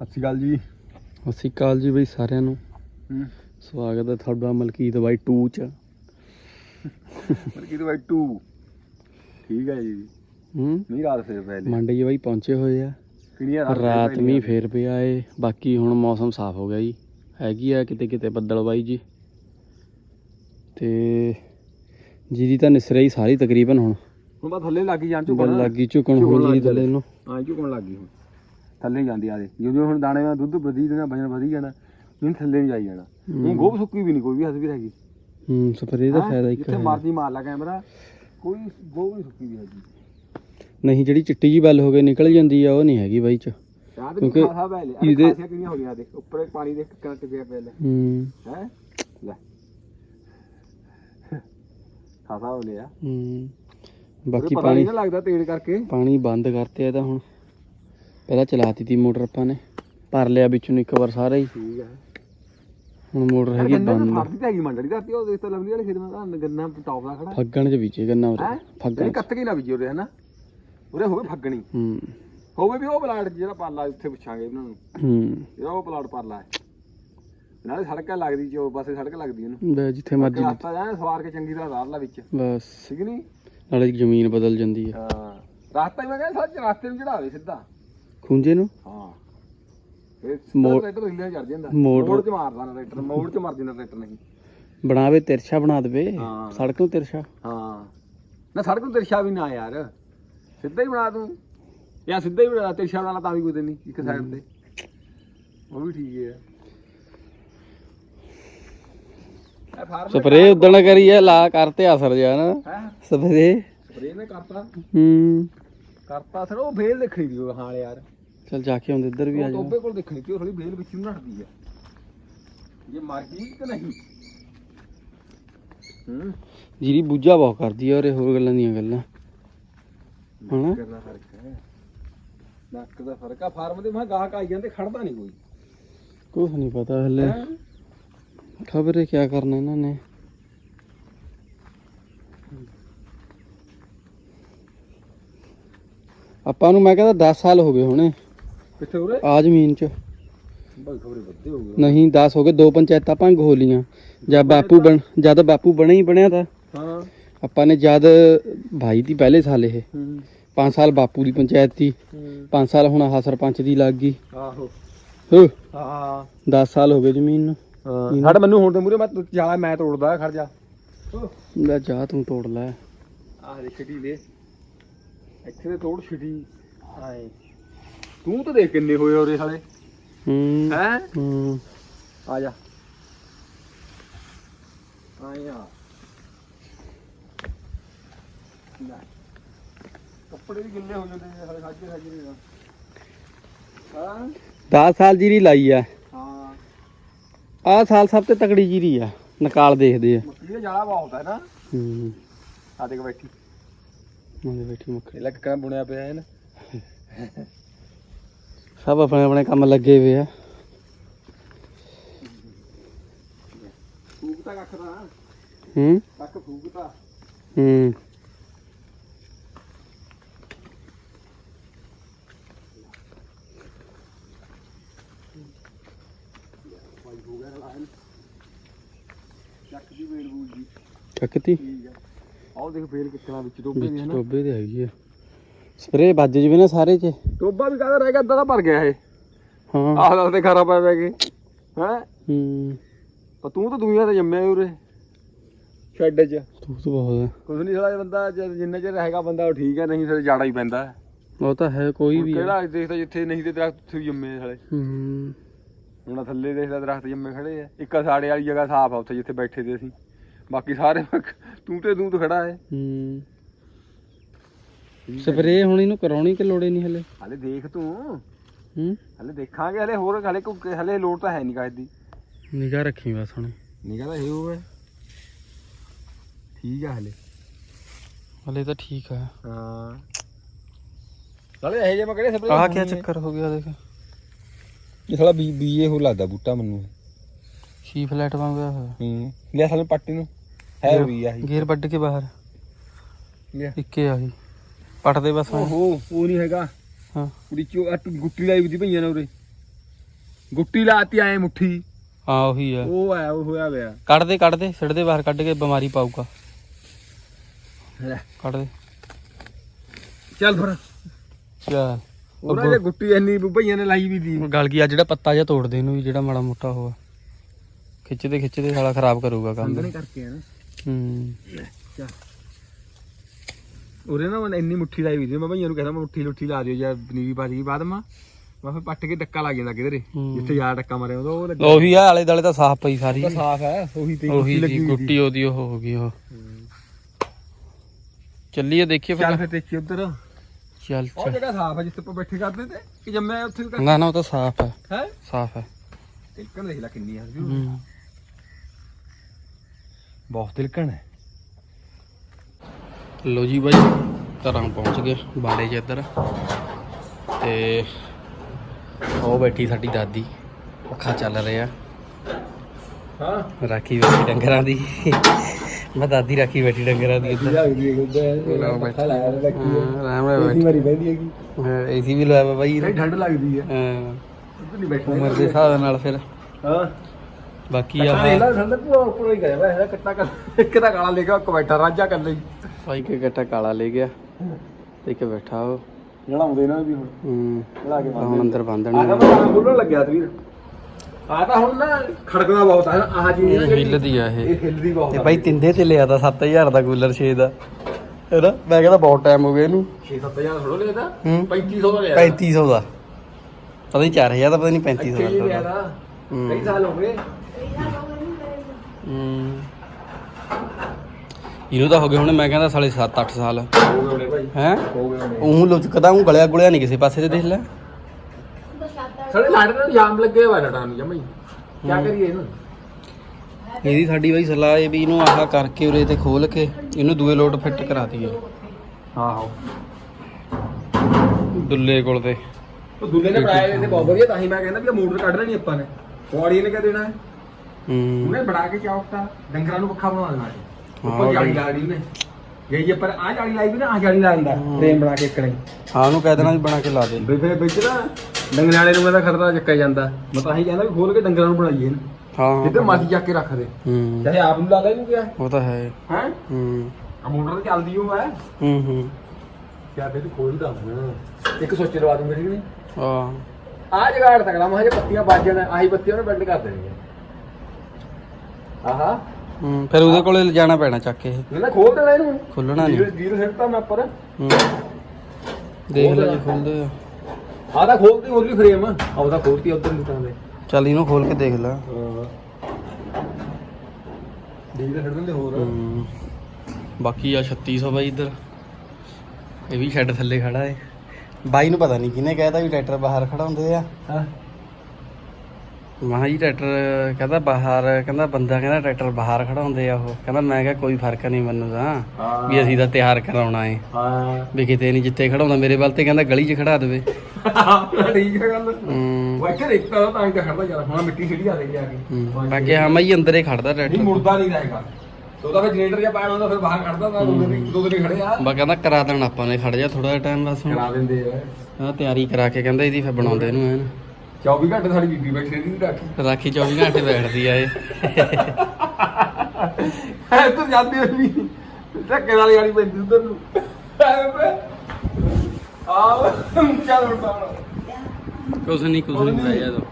ਸਤਿ ਸ਼੍ਰੀ ਅਕਾਲ ਜੀ। ਸਤਿ ਸ਼੍ਰੀ ਅਕਾਲ ਜੀ ਬਈ ਸਾਰਿਆਂ ਨੂੰ। ਹੂੰ। ਸਵਾਗਤ ਹੈ ਤੁਹਾਡਾ ਮਲਕੀਤ ਬਾਈ 2 ਚ। ਮਲਕੀ ਬਾਈ 2 ਠੀਕ ਹੈ ਜੀ। ਹੂੰ। ਮੀਂਹ ਰਾਤ ਫੇਰ ਪੈ ਲਈ ਮੰਡੇ ਜੀ ਬਾਈ ਪਹੁੰਚੇ ਹੋਏ ਆ। ਰਾਤ ਮੀਂਹ ਫੇਰ ਪਿਆ ਏ। ਬਾਕੀ ਹੁਣ ਮੌਸਮ ਸਾਫ਼ ਹੋ ਗਿਆ ਜੀ। ਹੈਗੀ ਆ ਕਿਤੇ ਕਿਤੇ ਬੱਦਲ ਬਾਈ ਜੀ। ਤੇ ਜੀਰੀ ਤਾਂ ਨਿਸਰੇ ਹੀ ਸਾਰੀ ਤਕਰੀਬਨ ਹੁਣ। ਹੁਣ ਬਾ ਥੱਲੇ ਲੱਗੀ ਜਾਣ ਝੁਕਣ। ਲੱਗੀ ਝੁਕਣ ਲੱਗ ਜੀਰੀ ਥੱਲੇ ਨੂੰ। ਹਾਂ ਝੁਕਣ ਲੱਗੀ ਹੁਣ। ਥੱਲੇ ਜਾਂਦੀ ਆ ਦੇ ਜਿਉਂ ਹੁਣ ਦਾਣੇ ਨਾਲ ਦੁੱਧ ਵਧੀ ਜਾਣਾ ਵਜਨ ਵਧੀ ਜਾਣਾ ਨਹੀਂ ਥੱਲੇ ਨਹੀਂ ਜਾਈ ਜਾਣਾ। ਹੁਣ ਗੋਭ ਸੁੱਕੀ ਵੀ ਨਹੀਂ ਕੋਈ ਵੀ ਹੱਥ ਵੀ ਰਹਿ ਗਈ। ਹੂੰ ਸਪਰੇ ਦਾ? ਫਾਇਦਾ ਇੱਕ ਜਿੱਥੇ ਹੈ। ਮਰਜ਼ੀ ਮਾਰ ਲਾ ਕੈਮਰਾ ਕੋਈ ਗੋਭ ਨਹੀਂ ਸੁੱਕੀ ਵੀ ਹੈਗੀ। ਨਹੀਂ ਜਿਹੜੀ ਚਿੱਟੀ ਜੀ ਬੱਲ ਹੋ ਕੇ ਨਿਕਲ ਜਾਂਦੀ ਆ ਉਹ ਨਹੀਂ ਹੈਗੀ ਬਾਈ ਚ। ਕਿਉਂਕਿ ਇਹਦੇ- ਖਾਸੀਆਂ ਕਿੰਨੀਆਂ ਹੋ ਗਈਆਂ ਦੇਖ ਉੱਪਰ ਪਾਣੀ ਦੇ ਕਿੰਨਾ ਟਿਕਿਆ ਪਿਆ ਲੈ। ਹੂੰ। ਹੈ? ਲੈ। ਖਾਸਾ ਹੋ ਲਿਆ ਹੂੰ। ਬਾਕੀ ਪਾਣੀ ਨਹੀਂ ਲੱਗਦਾ ਤੇੜ ਕਰਕੇ। ਪਾਣੀ ਬੰਦ ਕਰਤੇ ਇਹਦਾ ਹੁਣ। ਪਹਿਲਾਂ ਚਲਾਤੀ ਤੀ ਮੋਟਰ ਆਪਾਂ ਨੇ। ਭਰ ਲਿਆ ਵਿੱਚੋਂ ਇੱਕ ਵਾਰ ਸਾਰਾ ਹੀ। ਠੀਕ ਹੈ ਹੁਣ ਮੋਟਰ ਹੈਗੀ ਬੰਦ। ਫੜਦੀ ਤਾਂ ਹੈਗੀ ਮੰਡੜੀ ਦਾ ਤੇ ਉਹ ਦੇਖ ਤਾਂ ਲਵਲੀ ਵਾਲੇ ਖੇਤ ਮੈਂ ਗੰਨਾ ਟੌਪ ਦਾ ਖੜਾ। ਫੱਗਣ ਚ ਵਿਚੇ ਗੰਨਾ ਉਰੇ। ਹੈ? ਫੱਗਣ ਇਹ ਕੱਤ ਕੇ ਨਾ ਬੀਜੋ ਰੇ ਹਨਾ? ਉਰੇ ਹੋਵੇ ਫੱਗਣੀ। ਹੂੰ। ਹੋਵੇ ਵੀ ਉਹ ਪਲਾਟ ਜਿਹੜਾ ਪਾਲਾ ਉੱਥੇ ਪੁੱਛਾਂਗੇ ਉਹਨਾਂ ਨੂੰ। ਹੂੰ। ਜਿਹੜਾ ਉਹ ਪਲਾਟ ਪਾਲਾ ਹੈ। ਨਾਲੇ ਸੜਕਾਂ ਲੱਗਦੀ ਜੋ ਪਾਸੇ ਸੜਕ ਲੱਗਦੀ ਉਹਨੂੰ। ਬਸ ਜਿੱਥੇ ਮਰਜ਼ੀ। ਰਸਤਾ ਜਾਏ ਸਵਾਰ ਕੇ ਚੰਗੀ ਤਰ੍ਹਾਂ ਰਾਹ ਲਾ ਵਿੱਚ। ਬਸ। ਠੀਕ ਨਹੀਂ ਨਾਲੇ ਜ਼ਮੀਨ ਬਦਲ ਜਾਂਦੀ ਆ। ਹਾਂ। ਰਸਤਾ ਹੀ ਮੈਂ ਕਹਿੰਦਾ ਸੱਚ ਰਸਤੇ ਨੂੰ ਚੜਾਵੇ ਸਿੱਧਾ। ਖੁੰਝੇ ਨੂੰ? ਹਾਂ। ਇਹ ਮੋੜ- ਟਰੈਕਟਰ ਹਿੱਲਿਆ ਚੜ ਜਾਂਦਾ। ਮੋੜ- ਮੋੜ ਚ ਮਾਰਦਾ ਨਾ ਟਰੈਕਟਰ ਮੋੜ ਚ ਮਰ ਜਾਂਦਾ ਟਰੈਕਟਰ ਨਹੀਂ। ਬਣਾਵੇ ਤਿਰਛਾ ਬਣਾ ਦੇਵੇ। ਹਾਂ। ਸੜਕ ਨੂੰ ਤਿਰਛਾ। ਹਾਂ। ਨਾ ਸੜਕ ਨੂੰ ਤਿਰਛਾ ਵੀ ਨਾ ਯਾਰ। ਸਿੱਧਾ ਹੀ ਬਣਾ ਦੂੰ ਜਾਂ ਸਿੱਧਾ ਹੀ ਬਣਾ ਤਿਰਛਾ ਬਣਾ ਲਾ ਤਾਂ ਵੀ ਕੋਈ ਨਹੀਂ ਇੱਕ ਸਾਈਡ ਤੇ। ਉਹ ਵੀ ਠੀਕ ਹੈ। ਇਹ ਫਾਰਮ ਸਪਰੇ ਉਦਣ ਕਰੀ ਆ ਲਾ ਕਰਤੇ ਅਸਰ ਜਾ ਨਾ। ਹੈ? ਸਪਰੇ ਸਪਰੇ ਨੇ ਕਰਤਾ। ਹੂੰ। ਕਰਤਾ ਸਰ ਉਹ ਫੇਲ ਦੇਖਣੀ ਦੀ ਉਹ ਹਾਲ ਯਾਰ। ਚਲ ਜਾ ਕੇ ਆਉਂਦੇ ਇੱਧਰ ਵੀ ਆ ਉਹ ਜਾ ਟੋਬੇ ਕੋਲ ਦੇਖਣੀ ਤੀ ਉਹ ਥੋੜੀ ਫੇਲ ਵਿੱਚ ਨੂੰ ਨੱਠਦੀ ਹੈ ਜੇ ਮਰ ਗਈ ਕਿ ਨਹੀਂ? ਹੂੰ। ਜੀਰੀ ਬੂਝਾ ਬਹੁਤ ਕਰਦੀ ਆ ਉਰੇ ਹੋਰ ਗੱਲਾਂ ਦੀਆਂ ਗੱਲਾਂ। ਹਨਾ? ਕਰਨਾ ਫ਼ਰਕ ਹੈ। ਨੱਕ ਦਾ ਫ਼ਰਕ ਆ ਫਾਰਮ ਦੇ ਮੈਂ ਗਾਹਕ ਆਈ ਜਾਂਦੇ ਖੜਦਾ ਨਹੀਂ ਕੋਈ। ਕੁਝ ਨਹੀਂ ਪਤਾ ਹਲੇ। ਹੈਂ? ਖਬਰੇ ਕੀ ਕਰਨਾ ਇਹਨਾਂ ਨੇ। ਆਪਾਂ ਨੂੰ ਮੈਂ ਕਹਿੰਦਾ 10 ਸਾਲ ਹੋ ਗਏ ਹੁਣੇ। ਕਿੱਥੇ ਉਰੇ? ਆ ਜ਼ਮੀਨ 'ਚ। ਬਈ ਖਬਰੇ ਵੱਧੇ ਹੋ ਗਏ। ਨਹੀਂ 10 ਹੋ ਗਏ ਦੋ ਪੰਚਾਇਤਾਂ ਭੰਗ ਹੋ ਲੀਆਂ। ਜਦ ਬਾਪੂ ਬਣ ਜਦ ਬਾਪੂ ਬਣੇ ਹੀ ਬਣਿਆ ਤਾਂ। ਹਾਂ। ਆਪਾਂ ਨੇ ਜਦ ਭਾਈ ਦੀ ਪਹਿਲੇ ਸਾਲ ਇਹ। ਹੂੰ। 5 ਸਾਲ ਬਾਪੂ ਦੀ ਪੰਚਾਇਤ ਦੀ। ਹੂੰ। 5 ਸਾਲ ਹੁਣ ਆਹ ਸਰਪੰਚ ਦੀ ਲੱਗ ਗਈ। ਆਹੋ। ਹੋ। ਹਾਂ। 10 ਸਾਲ ਹੋ ਗਏ ਜ਼ਮੀਨ ਨੂੰ। ਹਾਂ। ਛੱਡ ਮੈਨੂੰ ਹੁਣ ਤੇ ਮੂਰੇ ਮੈਂ ਜਾਲਾ ਮੈਂ ਤੋੜਦਾ ਖੜ ਜਾ। ਲੈ ਜਾ ਤੂੰ ਤੋੜ ਲੈ। ਆਹ ਦੇਖ ਦੇ ਇੱਥੇ ਤੇ ਤੋੜ ਛਿਟੀ। ਆਏ ਤੂੰ ਤਾਂ ਦੇਖ ਕਿੰਨੇ ਹੋਏ ਉਰੇ ਸਾਲੇ। ਹੂੰ। ਹੈ? ਹੂੰ। ਆ ਜਾ। ਆਇਆ ਲੈ। ਕੱਪੜੇ ਵੀ ਗਿੱਲੇ ਹੋ ਜਾਂਦੇ ਨੇ ਸਾਲੇ ਸਾਜੇ ਸਾਜੇ ਦੇ ਹਾਂ? 10 ਸਾਲ ਜੀਰੀ ਲਾਈ ਆ। ਹਾਂ। ਆਹ ਸਾਲ ਸਭ ਤੋਂ ਤਕੜੀ ਜੀਰੀ ਆ। ਨਕਾਲ ਦੇਖਦੇ ਆ। ਮੱਕੀ ਦਾ ਜਾਲਾ ਬਹੁਤ ਹੈ ਨਾ। ਹੂੰ। ਆ ਦੇਖ ਬੈਠੀ। ਉਹਦੇ ਬੈਠੀ ਮੁੱਖ ਇਹ ਲੱਗ ਕਰਾਂ ਬੁਣਿਆ ਪਿਆ ਹੈ ਨਾ। ਸਭ ਆਪਣੇ ਆਪਣੇ ਕੰਮ ਲੱਗੇ ਹੋਏ ਆ। ਫੂਕਤਾ ਕੱਖ ਦਾ। ਹੂੰ? ਕੱਖ ਫੂਕਤਾ ਹੂੰ। ਚੱਕ ਦੀ ਵੇਲ ਬੂਲ ਜੀ। ਚੱਕਤੀ? ਠੀਕ ਆਹ ਦੇਖ ਫੇਰ ਕਿੱਕਣਾ ਵਿੱਚ ਟੋਬੇ ਦੀ ਹੈ ਵਿੱਚ ਨਾ ਟੋਬੇ ਤੇ ਹੈਗੀ ਆ। ਸਪਰੇ ਵੱਜ ਜਵੇ ਨਾ ਸਾਰੇ ਚ। ਟੋਬਾ ਵੀ ਕਾਹਦਾ ਰਹਿ ਗਿਆ ਅੱਧਾ ਤਾਂ ਭਰ ਗਿਆ ਇਹ। ਹਾਂ। ਆਹ ਦਾ ਤੇ ਖਾਰਾ ਪੈ ਪੈ ਕੇ। ਹੈ? ਹੂੰ। ਪਰ ਤੂੰ ਤਾਂ ਦੁਨੀਆ ਤੇ ਜੰਮਿਆ ਹੀ ਉਰੇ। ਸ਼ੈੱਡ 'ਚ। ਤੂੰ ਤਾਂ ਬਹੁਤ ਆ। ਕੁਝ ਨਹੀਂ ਸਾਲਾ ਬੰਦਾ ਜਦ ਜਿੰਨੇ ਚਿਰ ਰਹੇਗਾ ਬੰਦਾ ਉਹ ਠੀਕ ਹੈ ਨਹੀਂ ਫਿਰ ਜਾੜਾ ਹੀ ਪੈਂਦਾ। ਹੈ। ਉਹ ਤਾਂ ਹੈ ਕੋਈ ਵੀ ਆ। ਕਿਹੜਾ ਦੇਖਦਾ ਜਿੱਥੇ ਨਹੀਂ ਤੇ ਦਰਖਤ ਉੱਥੇ ਹੀ ਜੰਮੇ ਸਾਲੇ। ਹੂੰ। ਹੁਣ ਆਹ ਥੱਲੇ ਦੇਖਦਾ ਦਰਖਤ ਜੰਮੇ ਖੜੇ ਆ। ਇੱਕ ਸਾੜੇ ਵਾਲੀ ਜਗ੍ਹਾ ਸਾਫ਼ ਆ ਉੱਥੇ ਜਿੱਥੇ ਬੈਠੇ ਤੇ ਅਸੀਂ। ਬਾਕੀ ਸਾਰੇ ਤੂੰ ਤੇ ਤੂੰ ਤੇ ਖੜਾ ਹੈ ਹੂੰ। ਸਪਰੇ ਹੁਣ ਇਹਨੂੰ ਕਰਾਉਣੀ ਕਿ ਲੋੜੇ ਨਹੀਂ ਹਲੇ? ਹਲੇ ਦੇਖ ਤੂੰ। ਹੂੰ। ਹਲੇ ਦੇਖਾਂਗੇ ਹਲੇ ਹੋਰ ਹਲੇ ਕੋਈ ਹਲੇ ਲੋੜ ਤਾਂ ਹੈ ਨਹੀਂ ਕਾਹਦੀ ਦੀ। ਨਿਗਾਹ ਰੱਖੀ ਬਸ ਹੁਣ। ਨਹੀਂ ਕਹਿੰਦਾ ਇਹ ਹੋਵੇ ਠੀਕ ਆ ਹਲੇ। ਹਲੇ ਤਾਂ ਠੀਕ ਆ। ਹਾਂ। ਨਾਲੇ ਇਹ ਜੇ ਮੈਂ ਕਿਹੜੇ ਸਪਰੇ ਆਹ ਕੀ ਚੱਕਰ ਹੋ ਗਿਆ ਦੇਖ। ਇਹ ਸਾਲਾ ਬੀ ਬੀਏ ਹੋ ਲੱਗਦਾ ਬੂਟਾ ਮੈਨੂੰ। ਛੀ ਫਲੈਟ ਗਿਆ ਹੋਇਆ ਹੂੰ। ਲੈ ਸਾਲੇ ਪੱਟੀ ਨੂੰ ਹੈ ਵੀ ਆਹੀ ਗੇਰ ਵੱਢ ਕੇ ਬਾਹਰ। ਲਿਆ। ਇੱਕੇ ਆਹੀ ਪੱਟ ਦੇ ਬਸ। ਓਹੋ ਉਹ ਨਹੀਂ ਹੈਗਾ। ਹਾਂ। ਕੁੜੀ ਚੋ ਗੁੱਟੀ ਲਾਈ ਦੀ ਭਈਆਂ ਨੇ ਉਰੇ। ਗੁੱਟੀ ਲਾਤੀ ਐ ਮੁੱਠੀ। ਹਾਂ ਉਹੀ ਆ। ਉਹ ਐ ਉਹ ਹੋਇਆ ਪਿਆ। ਕੱਢ ਦੇ ਕੱਢ ਦੇ ਸਿੱਟ ਦੇ ਬਾਹਰ ਕੱਢ ਕੇ ਬਿਮਾਰੀ ਪਾਊਗਾ। ਲੈ, ਕੱਢ ਦੇ ਚੱਲ ਫਿਰ। ਚੱਲ। ਉਹਨਾਂ ਦੇ ਗੁੱਟੀ ਇੰਨੀ ਭਈਆਂ ਨੇ ਲਾਈ ਵੀ ਦੀ। ਗਲ ਗਿਆ ਜਿਹੜਾ ਪੱਤਾ ਜਿਹਾ ਤੋੜ ਦੇ ਇਹਨੂੰ ਵੀ ਜਿਹੜਾ ਮਾੜਾ ਮੋਟਾ ਹੋਆ ਖਿੱਚਦੇ ਖਿੱਚਦੇ ਸਾਲਾ ਖਰਾਬ ਕਰੂਗਾ ਕੰਮ। ਕਰਕੇ ਆ ਨਾ। ਹੂੰ। ਚੱਲ ਉਰੇ ਨਾ ਮੈਂ ਇੰਨੀ ਮੁੱਠੀ ਲਾਈ ਵੀ ਸੀ ਮੈਂ ਭਈਆਂ ਨੂੰ ਕਹਿੰਦਾ ਮੁੱਠੀ ਲੁੱਠੀ ਲਾ ਦਿਓ ਜਾਂ ਪਨੀਰੀ ਪਾ ਦੀ ਬਾਅਦ ਮਾ ਮੈਂ ਫਿਰ ਪੱਟ ਕੇ ਡੱਕਾ ਲੱਗ ਜਾਂਦਾ ਕਿਧਰੇ ਹੂੰ। ਜਿੱਥੇ ਯਾਰ ਡੱਕਾ ਮਾਰਿਆ ਹੁੰਦਾ ਉਹ ਲੱਗਾ ਉਹੀ ਆ ਆਲੇ ਦਾਲੇ ਤਾਂ ਸਾਫ਼ ਪਈ ਸਾਰੀ। ਤਾਂ ਸਾਫ਼ ਹੈ ਉਹੀ ਤੇ ਉਹੀ ਲੱਗੀ ਜੀ ਗੁੱਟੀ ਉਹਦੀ ਉਹ ਹੋ ਗਈ ਉਹ। ਚੱਲੀਏ ਦੇਖੀਏ ਚੱਲ ਫਿਰ। ਫਿਰ ਦੇਖੀ ਉਧਰ। ਚੱਲ ਉਹ ਚੱਲ। ਜਗ੍ਹਾ ਸਾਫ਼ ਹੈ ਜਿੱਥੇ ਆਪਾਂ ਬੈਠੇ ਕਰਦੇ ਤੇ ਕਿ ਜੰਮਿਆ ਉੱਥੇ ਕਰ ਨਾ ਨਾ ਉਹ ਤਾਂ ਸਾਫ਼ ਹੈ। ਹੈ? ਸਾਫ਼ ਹੈ। ਤਿਲਕਣ ਦੇਖ ਲੈ ਕਿੰਨੀ ਆ। ਹੂੰ। ਬਹੁਤ ਤਿਲਕਣ ਹੈ। ਲੋ ਜੀ ਬਾਈ ਘਰਾਂ ਪਹੁੰਚ ਗਏ ਬਾੜੇ 'ਚ ਇੱਧਰ। ਤੇ ਉਹ ਬੈਠੀ ਸਾਡੀ ਦਾਦੀ ਪੱਖਾ ਚੱਲ ਰਿਹਾ। ਹਾਂ। ਰਾਖੀ ਬੈਠੀ ਡੰਗਰਾਂ ਦੀ। ਮੈਂ ਦਾਦੀ ਰਾਖੀ ਬੈਠੀ ਡੰਗਰਾਂ ਦੀ ਇੱਧਰ। ਹੈ ਬੈਠੀ। ਪੱਖਾ ਲਾਇਆ ਰੱਖੀ ਹਾਂ, ਨਾਲ ਹੈ ਮਾਰੀ ਬੈਠੀ। ਹੈਗੀ। ਬੈਠੀ ਏਸੀ ਵੀ ਲਵਾਇਆ ਵਾ ਬਾਈ। ਠੰਡ ਲੱਗਦੀ ਹੈ। ਹਾਂ, ਉੱਧਰ ਨਹੀਂ ਬੈਠਣਾ। ਉਮਰ ਦੇ ਹਿਸਾਬ ਨਾਲ ਫਿਰ। ਹਾਂ। ਬਾਕੀ ਕੱਟਾ ਆ ਲੈ ਲਾ ਠੰਡ ਪੂਰਾ ਉੱਪਰ ਹੀ ਗਿਆ ਵਾ ਇਹਦਾ ਕੱਟਾ ਕਰ ਇੱਕ ਤਾਂ ਕਾਲਾ ਲੈ ਕੇ ਇੱਕ ਬੈਠਾ ਰਾਜਾ ਕਰ ਲਈ। ਭਾਈ ਕੇ ਗੱਟਾ ਕਾਲਾ ਲੈ ਗਿਆ ਤੇ ਇੱਕ ਬੈਠਾ ਉਹ। ਲੜਾਉਂਦੇ ਨਾ ਵੀ ਹੁਣ। ਹੂੰ। ਲੜਾ ਕੇ ਤਾਂ ਹੁਣ ਅੰਦਰ ਆ ਬੰਦਣਾ ਤਾਂ ਮੈਂ ਬੋਲਣ ਲੱਗਿਆ ਸੀ ਆ ਤਾਂ ਹੁਣ ਨਾ ਖੜਕਦਾ ਬਹੁਤ ਆ ਆਹ ਜੀ ਇਹ ਹਿੱਲਦੀ ਆ ਇਹ। ਇਹ ਹਿੱਲਦੀ ਬਹੁਤ ਤੇ ਭਾਈ ਤਿੰਦੇ ਤੇ ਲਿਆ ਤਾਂ 7000 ਦਾ ਕੂਲਰ 6 ਦਾ। ਹੈਨਾ ਮੈਂ ਕਹਿੰਦਾ ਬਹੁਤ ਟਾਈਮ ਹੋ ਗਿਆ ਇਹਨੂੰ। 6-7000 ਥੋੜਾ ਲਿਆ ਤਾਂ? ਹੂੰ। 3500 ਦਾ ਲਿਆ 3500 ਦਾ। ਪਤਾ ਨਹੀਂ 4000 ਦਾ ਪਤਾ ਨਹੀਂ 3500 ਇੱਥੇ ਹੀ ਲਿਆ ਦਾ ਤਾਂ। ਹੂੰ। ਕਈ ਸਾਲ ਹੋ ਗਏ। ਹੂੰ। ਇਹਨੂੰ ਤਾਂ ਹੋ ਗਏ ਹੁਣ ਮੈਂ ਕਹਿੰਦਾ ਸਾਲੇ 7-8 ਸਾਲ। ਹੋ? ਗਏ ਹੋਣੇ ਭਾਈ ਹੈ ਹੋ ਗਏ ਹੋਣੇ ਉਹ ਲੁਚਕਦਾ ਉਹ ਗਲਿਆ ਗੁਲਿਆ ਨਹੀਂ ਕਿਸੇ ਪਾਸੇ ਤੇ ਦੇਖ ਲੈ। ਸਾਡੇ ਲਾੜੇ ਨੂੰ ਜਾਮ ਲੱਗੇ ਹੋਇਆ ਲਟਾਂ ਨੂੰ ਜਮਈ ਕੀ ਕਰੀਏ ਇਹਨੂੰ? ਇਹਦੀ ਸਾਡੀ ਬਾਈ ਸਲਾਹ ਇਹ ਵੀ ਇਹਨੂੰ ਆਹ ਕਰਕੇ ਉਰੇ ਤੇ ਖੋਲ ਕੇ ਇਹਨੂੰ ਦੂਏ ਲੋਟ ਫਿੱਟ ਕਰਾ ਦਈਏ। ਆਹੋ। ਦੁੱਲੇ ਕੋਲ ਤੇ। ਉਹ ਦੁੱਲੇ ਨੇ ਬਣਾਇਆ ਇਹਦੇ ਬਹੁਤ ਵਧੀਆ ਤਾਂ ਹੀ ਮੈਂ ਕਹਿੰਦਾ ਵੀ ਮੋਟਰ ਕੱਢ ਲੈਣੀ ਆਪਾਂ ਨੇ। ਕੁਆੜੀ ਨੇ ਕਿਆ ਦੇਣਾ ਹੈ? ਹੂੰ। ਉਹਨੇ ਬਣਾ ਕੇ ਚੌਕਟਾ ਡੰਗਰਾਂ ਨੂੰ ਪੱਖਾ ਬਣਾ ਦੇਣਾ ਹਾਂ, ਉੱਪਰ ਜਾਲੀ ਲਾ ਦੀ ਉਹਨੇ। ਜੇ ਜੇ ਪਰ ਆ ਜਾਲੀ ਲਾਈ ਵੀ ਨਾ ਆ ਜਾਲੀ ਲਾ ਦਿੰਦਾ ਫਰੇਮ ਬਣਾ ਕੇ ਇੱਕਣੇ ਹਾਂ ਉਹਨੂੰ ਕਹਿ ਦੇਣਾ ਵੀ ਬਣਾ ਕੇ ਲਾ ਦੇ। ਵੀ ਫਿਰ ਵਿੱਚ ਨਾ ਡੰਗਰਾਂ ਵਾਲੇ ਨੂੰ ਇਹਦਾ ਖਤਰਾ ਚੱਕਿਆ ਜਾਂਦਾ। ਮੈਂ ਤਾਂ ਹੀ ਕਹਿੰਦਾ ਵੀ ਖੋਲ ਕੇ ਡੰਗਰਾਂ ਨੂੰ ਬਣਾਈਏ ਹਾਂ। ਜਿੱਧਰ ਮਰਜ਼ੀ ਚੱਕ ਕੇ ਰੱਖ ਦੇ। ਹੂੰ। ਚਾਹੇ ਆਪ ਨੂੰ ਲਾ ਲੈ ਇਹਨੂੰ ਕਿਹਾ ਉਹ ਤਾਂ ਹੈ। ਹੈ? ਹੂੰ। ਆ ਮੋਟਰ ਤੇ ਚੱਲਦੀ ਹੋ ਹੈ। ਹੂੰ ਹੂੰ। ਕਿਆ ਫਿਰ ਤੂੰ ਖੋਲ ਦੱਸ। ਇੱਕ ਸੋਚ ਲਵਾ ਦੂੰ ਮੇਰੀ ਕਿ ਨਹੀਂ ਹਾਂ। ਆ ਜਗਾੜ ਤੱਕਦਾ ਮੈਂ ਜੇ ਪੱਤੀਆਂ ਵੱਜ ਜਾਣ ਆਹੀ ਪੱਤੀਆਂ ਉਹਨੇ ਬੈਂਡ ਕਰ ਦੇਣੀਆਂ। ਆਹਾ। ਹੂੰ ਫਿਰ ਉਹਦੇ ਕੋਲੇ ਲਿਜਾਣਾ ਪੈਣਾ ਚੱਕ ਕੇ ਇਹ। ਨਾ ਖੋਲ ਦੇਣਾ ਇਹਨੂੰ। ਖੁੱਲਣਾ ਨਹੀਂ। ਜੀਰੋ ਜੀਰੋ ਸਿੱਟਤਾ ਮੈਂ ਉੱਪਰ। ਹੂੰ। ਦੇਖ ਲੈ ਜੀ ਖੁੱਲਦੇ ਆ। ਆ ਤਾਂ ਖੋਲਤੀ ਹੋਲੀ ਫਰੇਮ ਆ ਉਹਦਾ ਖੋਲਤੀ ਉਧਰ ਨੂੰ ਤਾਂ। ਦੇ ਚੱਲ ਇਹਨੂੰ ਖੋਲ ਕੇ ਦੇਖ ਲੈ। ਲੈ ਛੱਡ ਦਿੰਦੇ ਹੋਰ। ਹੂੰ। ਬਾਕੀ ਆ 3600 ਬਾਈ ਇੱਧਰ। ਇਹ ਵੀ ਸ਼ੈੱਡ ਥੱਲੇ ਖੜਾ ਏ। ਬਾਈ ਨੂੰ ਪਤਾ ਨਹੀਂ ਕਿਹਨੇ ਕਹਿਤਾ ਵੀ ਟਰੈਕਟਰ ਬਾਹਰ ਖੜਾਉਂਦੇ ਆ। ਹਾਂ। ਮਹਾ ਜੀ ਟਰੈਕਟਰ ਕਹਿੰਦਾ ਬਾਹਰ ਕਹਿੰਦਾ ਬੰਦਾ ਕਹਿੰਦਾ ਟਰੈਕਟਰ ਬਾਹਰ ਖੜਾਉਂਦੇ ਆ ਉਹ। ਕਹਿੰਦਾ ਮੈਂ ਕਿਹਾ ਕੋਈ ਫ਼ਰਕ ਨਹੀਂ ਮੈਨੂੰ ਤਾਂ ਵੀ ਅਸੀਂ ਤਾਂ ਤਿਆਰ ਕਰਾਉਣਾ ਏ। ਹਾਂ। ਵੀ ਕਿਤੇ ਨਹੀਂ ਜਿੱਥੇ ਖੜਾਉਂਦਾ ਮੇਰੇ ਵੱਲ ਤੇ ਕਹਿੰਦਾ ਗਲੀ 'ਚ ਖੜਾ ਦੇਵੇ। ਠੀਕ ਹੈ। ਗੱਲ ਉਹ ਇੱਥੇ ਦੇਖਤਾ ਤਾਂ ਖੜਦਾ ਜ਼ਿਆਦਾ ਹੁਣ ਮਿੱਟੀ ਛਿੜੀ ਆ ਰਹੀ ਆ ਕੇ ਹੂੰ। ਮੈਂ ਕਿਹਾ ਹਾਂ ਅੰਦਰ ਹੀ ਖੜਦਾ ਨਹੀਂ ਟਰੈਕਟਰ ਮੁੜਦਾ ਨਹੀਂ ਰਹੇਗਾ। ਤਾਂ ਫਿਰ ਜਨਰੇਟਰ ਜਾਂ ਪਾਣਾ ਹੁੰਦਾ ਫਿਰ ਬਾਹਰ ਕੱਢਦਾ ਤਾਂ ਦੋ ਦਿਨ ਦੋ ਦਿਨ ਖੜੇ ਆ। ਬਾ ਕਹਿੰਦਾ ਕਰਾ ਦੇਣਾ ਆਪਾਂ ਨੇ ਖੜ ਜਾ ਥੋੜਾ ਜਿਹਾ ਟਾਈਮ ਬਸ ਹੁਣ। ਕਰਾ ਦਿੰਦੇ ਆ। ਕਹਿੰਦਾ ਤਿਆਰੀ ਕਰਾ ਕੇ ਕਹਿੰਦਾ ਇਹਦੀ ਫਿਰ ਬਣਾਉਂਦੇ ਇਹਨੂੰ ਐਨ। 24 ਘੰਟੇ ਸਾਡੀ ਬੀਬੀ ਬੈਠੀ ਰਹਿੰਦੀ ਸੀ ਰੱਖ। ਰਾਖੀ 24 ਘੰਟੇ ਬੈਠਦੀ ਆ ਇਹ। ਹੈ ਤੂੰ ਜਾਂਦੀ ਹੋਈ ਧੱਕੇ ਨਾਲ ਗਾੜੀ ਪੈਂਦੀ ਉਧਰ ਨੂੰ। ਆ ਚੱਲ ਹੁਣ ਕੁਛ ਨਹੀਂ ਕੁਛ ਨਹੀਂ ਬਹਿ ਜਾ ਤੂੰ।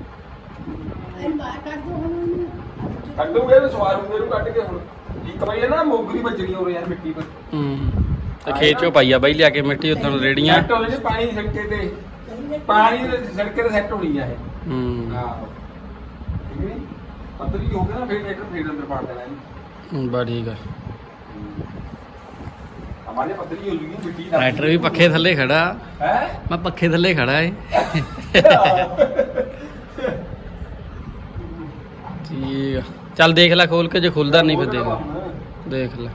ਕੱਢੂਗੇ ਇਹਨੂੰ ਸਵਾਰੂਗੇ ਇਹਨੂੰ ਕੱਢ ਕੇ ਹੁਣ। ਇੱਕ ਵਾਰੀ ਨਾ ਮੋਗਰੀ ਵੱਜਣੀ ਹੋ ਯਾਰ ਮਿੱਟੀ ਪਰ ਹੂੰ ਤੇ ਖੇਤ ਚੋਂ ਪਾਈਆ ਬਾਈ ਲਿਆ ਕੇ ਮਿੱਟੀ ਉਦੋਂ ਰੇੜੀਆਂ। ਪਾਣੀ ਤੇ। ਪਾਣੀ ਦੀ ਸੜਕੇ ਤੇ ਸੈੱਟ ਹੋਣੀ ਆ ਇਹ। ਹੂੰ। ਹਾਂ। ਠੀਕ ਨਹੀਂ ਹੋ ਗਿਆ ਨਾ ਫੇਰ ਟਰੈਕਟਰ ਫੇਰ ਅੰਦਰ ਪਾੜ ਦੇਣਾ ਇਹਨੂੰ ਬਾ ਠੀਕ ਆ। ਹਮਾਰੇ ਹੋ ਜੂਗੀ ਮਿੱਟੀ ਦਾ ਟਰੈਕਟਰ ਵੀ ਪੱਖੇ ਥੱਲੇ ਖੜਾ। ਹੈ? ਮੈਂ ਪੱਖੇ ਥੱਲੇ ਖੜਾ ਏ। ਠੀਕ ਆ। ਚੱਲ ਦੇਖ ਲੈ ਖੋਲ ਕੇ ਜੇ ਖੁੱਲਦਾ ਨਹੀਂ ਫਿਰ ਦੇਖ। ਲੈ ਦੇਖ ਲੈ।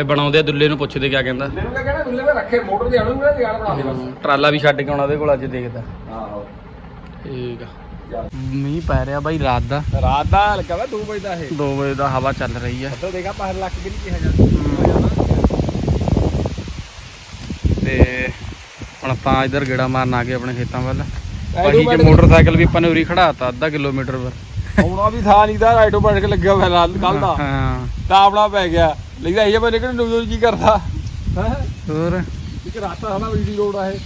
ਫਿਰ ਬਣਾਉਂਦੇ ਆ ਦੁੱਲੇ ਨੂੰ ਪੁੱਛਦੇ ਕਿਆ ਕਹਿੰਦਾ। ਮੈਨੂੰ ਕਿਹਾ ਕਹਿੰਦਾ ਦੁੱਲੇ ਮੈਂ ਰੱਖੇ ਮੋਟਰ ਤੇ ਆਣੂ ਮੈਂ ਯਾਰ ਬਣਾ ਦੇ ਬਸ ਹੂੰ, ਟਰਾਲਾ ਵੀ ਛੱਡ ਕੇ ਆਉਣਾ ਉਹਦੇ ਕੋਲ ਅੱਜ ਦੇਖਦਾ ਆਹੋ। ਠੀਕ ਆ। ਮੀਂਹ ਪੈ ਰਿਹਾ ਬਾਈ ਰਾਤ ਦਾ। ਰਾਤ ਦਾ ਲੱਗਾ ਵਾ 2 ਵਜੇ ਦਾ ਇਹ। 2 ਵਜੇ ਦਾ ਹਵਾ ਚੱਲ ਰਹੀ ਆ। ਤਾਂ ਦੇਖਾ ਬਾਹਰ ਲੱਗ ਕੇ ਨਹੀਂ ਕਿਹਾ ਜਾਂਦਾ। ਤੇ ਹੁਣ ਆਪਾਂ ਇੱਧਰ ਗੇੜਾ ਮਾਰਨ ਆ ਗਏ ਆਪਣੇ ਖੇਤਾਂ ਵੱਲ। ਬਾਕੀ ਕਿ ਮੋਟਰਸਾਈਕਲ ਵੀ ਆਪਾਂ ਨੇ ਉਰੀ ਖੜਾਤਾ ਅੱਧਾ ਕਿਲੋਮੀਟਰ ਪਰ। ਆਉਣਾ ਵੀ ਥਾ ਨਹੀਂ ਦਾ ਆਟੋਮੈਟਿਕ ਲੱਗਿਆ ਹੋਇਆ ਕੱਲ ਦਾ। ਹਾਂ। ਤਾਂ ਆਪਣਾ ਪੈ ਗਿਆ। ਲਈਦਾ ਇਹ ਬੰਦੇ ਕਿਹਨੇ ਨੂੰ ਕੀ ਕਰਦਾ? ਹੈ? ਹੋਰ? ਇੱਕ ਰਾਸਤਾ ਸਾਡਾ ਵੀਡੀ ਰੋਡ ਆ ਇਹ।